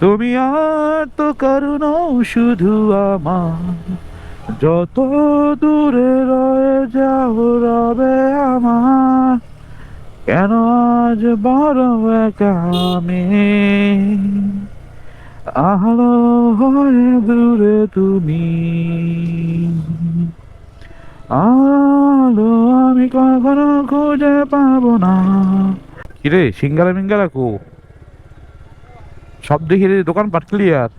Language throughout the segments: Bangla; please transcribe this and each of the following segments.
তুমি আর তো করুণো শুধু আমার। যত দূরে রয়ে যাও, রবে আমার। কেন আজ বড় একা আমি? আলো হয়ে দূরে তুমি। আলো আমি কখনো খুঁজে পাবো না। কিরে, সিঙ্গারা মিঙ্গারা কো? সব দেখি রে দোকান পাট ক্লিয়ার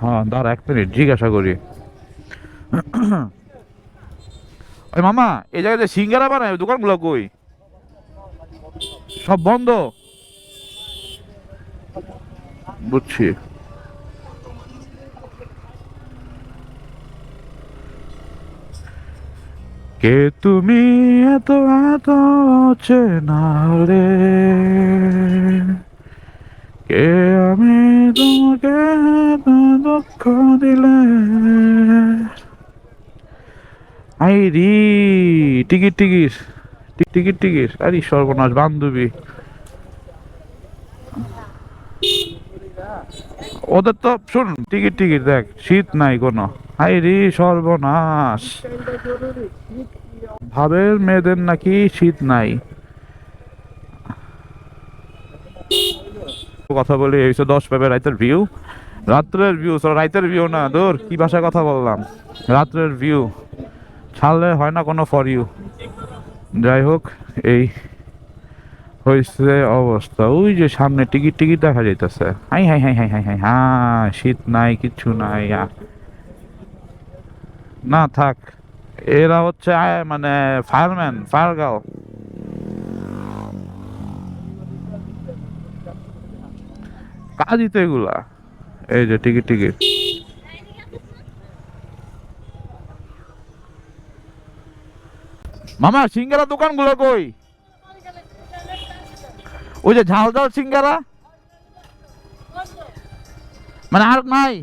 হ্যাঁ দাঁড়া এক মিনিট, জিজ্ঞাসা করি। ওই মামা, এই জায়গায় সিঙ্গারা বানায় দোকানগুলো কই? সব বন্ধ? বুঝছি। কে তুমি এত এত চেনা রে? কে আমি তোমাকে এত দুঃখ দিলে? আই রি, টিকিট টিকিট টিকিট টিকিট। আরে সর্বনাশ, বান্ধবী। ওদের তো শুন টিকিট টিকিট, দেখ, শীত নাই কোনো। হাই সর্বনাশ। ভাবের মেয়েদের নাকি শীত নাই। কথা বলি, এই দশ রাতের ভিউ রাত্রের ভিউ রাতের ভিউ না, দূর, কি ভাষায় কথা বললাম? রাত্রের ভিউ ছাড়লে হয় না কোনো ফর ইউ যাই হোক, এই হয়েছে অবস্থা। ওই যে সামনে টিকিট টিকিট দেখা যাইতেছে। Hi hi hi hi hi hi হ্যাঁ শীত নাই কিচ্ছু নাই। না, থাক। এরা হচ্ছে মানে ফায়ারম্যান ফায়ার গার্ল কাজই তো এগুলা। এই যে, টিকিট টিকিট। মামা, সিঙ্গারা দোকানগুলো কই? ওই যে ঝাল ঝাল সিঙ্গারা? মানে আর নাই?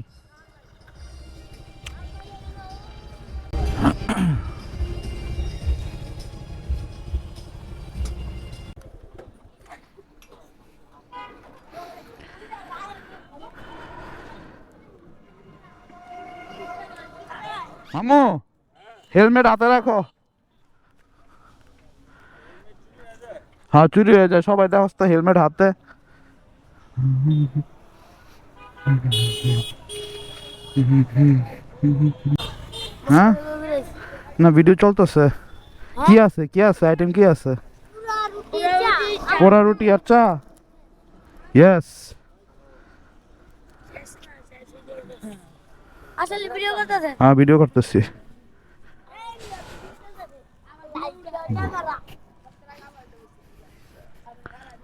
মামু হেলমেট হাতে রাখো। হ্যাঁ চুরি হয়ে যায়। সবাই দেখো তো হেলমেট হাতে। হ্যাঁ? না ভিডিও চলতেছে। কি আছে কি আছে? আইটেম কি আছে? পোড়া রুটি আর চা। ইয়েস আসলে ভিডিও করতেছে? হ্যাঁ ভিডিও করতেছি।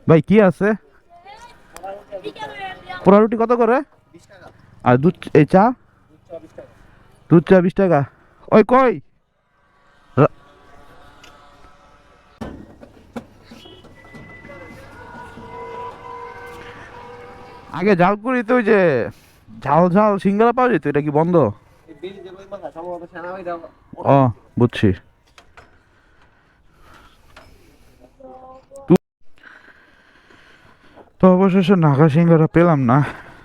ভাই, কি আছে? পোড়া রুটি কত করে? আর দুধ, এই চা? দুধ চা বিশ টাকা। ওই কই? আগে ঝালকুড়িতে ওই যে ঝাল ঝাল, সিঙ্গারা পাওয়া যেত? এটা কি বন্ধ? ও, বুঝছি। তো অবশেষে নাগা সিঙ্গারা পেলাম না।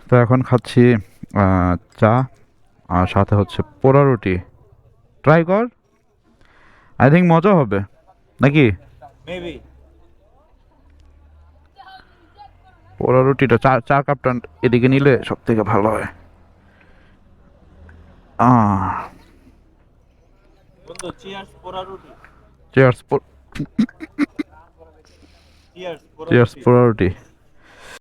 তো এখন খাচ্ছি চা, আর সাথে হচ্ছে পোড়া রুটি। ট্রাই কর। আই থিঙ্ক মজা হবে। নাকি? Maybe. পোড়া রুটিটা চা চা কাপটা এদিকে নিলে সব থেকে ভালো হয়। চিয়ার্স পোড়া রুটি।